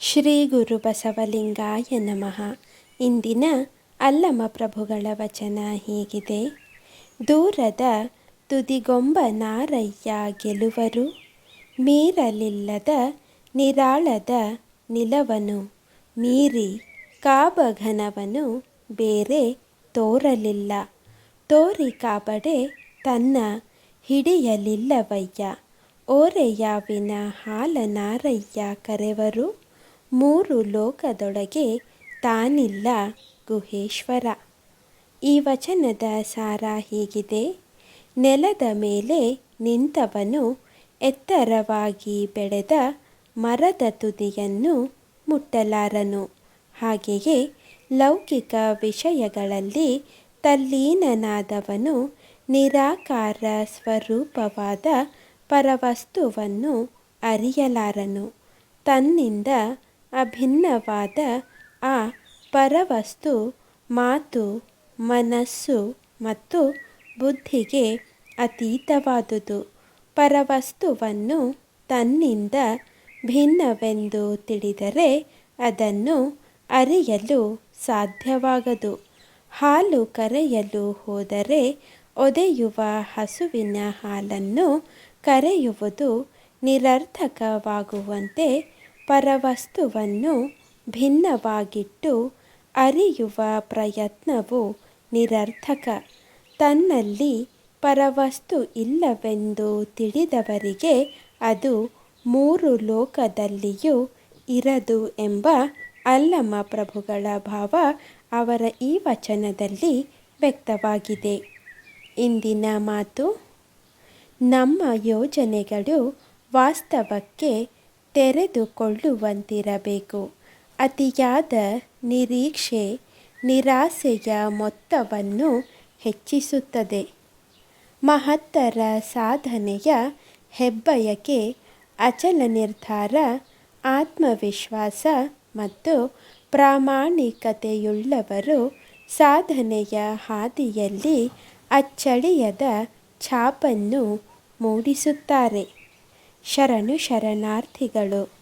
ಶ್ರೀ ಗುರು ಬಸವಲಿಂಗಾಯ ನಮಃ. ಇಂದಿನ ಅಲ್ಲಮ ಪ್ರಭುಗಳ ವಚನ ಹೀಗಿದೆ. ದೂರದ ತುದಿಗೊಂಬ ನಾರಯ್ಯ ಗೆಲುವರು. ಮೀರಲಿಲ್ಲದ ನಿರಾಳದ ನಿಲವನು. ಮೀರಿ ಕಾಬಘನವನು ಬೇರೆ ತೋರಲಿಲ್ಲ. ತೋರಿ ಕಾಬಡೆ ತನ್ನ ಹಿಡಿಯಲಿಲ್ಲವಯ್ಯ. ಓರೆಯಾವಿನ ಹಾಲನಾರಯ್ಯ ಕರೆವರು. ಮೂರು ಲೋಕದೊಳಗೆ ತಾನಿಲ್ಲ ಗುಹೇಶ್ವರ. ಈ ವಚನದ ಸಾರ ಹೀಗಿದೆ. ನೆಲದ ಮೇಲೆ ನಿಂತವನು ಎತ್ತರವಾಗಿ ಬೆಳೆದ ಮರದ ತುದಿಯನ್ನು ಮುಟ್ಟಲಾರನು. ಹಾಗೆಯೇ ಲೌಕಿಕ ವಿಷಯಗಳಲ್ಲಿ ತಲ್ಲೀನನಾದವನು ನಿರಾಕಾರ ಸ್ವರೂಪವಾದ ಪರವಸ್ತುವನ್ನು ಅರಿಯಲಾರನು. ತನ್ನಿಂದ ಅಭಿನ್ನವಾದ ಆ ಪರವಸ್ತು ಮಾತು, ಮನಸ್ಸು ಮತ್ತು ಬುದ್ಧಿಗೆ ಅತೀತವಾದುದು. ಪರವಸ್ತುವನ್ನು ತನ್ನಿಂದ ಭಿನ್ನವೆಂದು ತಿಳಿದರೆ ಅದನ್ನು ಅರಿಯಲು ಸಾಧ್ಯವಾಗದು. ಹಾಲು ಕರೆಯಲು ಹೋದರೆ ಒದೆಯುವ ಹಸುವಿನ ಹಾಲನ್ನು ಕರೆಯುವುದು ನಿರರ್ಥಕವಾಗುವಂತೆ ಪರವಸ್ತುವನ್ನು ಭಿನ್ನವಾಗಿಟ್ಟು ಅರಿಯುವ ಪ್ರಯತ್ನವು ನಿರರ್ಥಕ. ತನ್ನಲ್ಲಿ ಪರವಸ್ತು ಇಲ್ಲವೆಂದು ತಿಳಿದವರಿಗೆ ಅದು ಮೂರು ಲೋಕದಲ್ಲಿಯೂ ಇರದು ಎಂಬ ಅಲ್ಲಮ ಪ್ರಭುಗಳ ಭಾವ ಅವರ ಈ ವಚನದಲ್ಲಿ ವ್ಯಕ್ತವಾಗಿದೆ. ಇಂದಿನ ಮಾತು ನಮ್ಮ ಯೋಜನೆಗಳು ವಾಸ್ತವಕ್ಕೆ ತೆರೆದುಕೊಳ್ಳುವಂತಿರಬೇಕು. ಅತಿಯಾದ ನಿರೀಕ್ಷೆ ನಿರಾಸೆಯ ಮೊತ್ತವನ್ನು ಹೆಚ್ಚಿಸುತ್ತದೆ. ಮಹತ್ತರ ಸಾಧನೆಯ ಹೆಬ್ಬಯಕೆ, ಅಚಲ ನಿರ್ಧಾರ, ಆತ್ಮವಿಶ್ವಾಸ ಮತ್ತು ಪ್ರಾಮಾಣಿಕತೆಯುಳ್ಳವರು ಸಾಧನೆಯ ಹಾದಿಯಲ್ಲಿ ಅಚ್ಚಳಿಯದ ಛಾಪನ್ನು ಮೂಡಿಸುತ್ತಾರೆ. ಶರಣು ಶರಣಾರ್ಥಿಗಳು.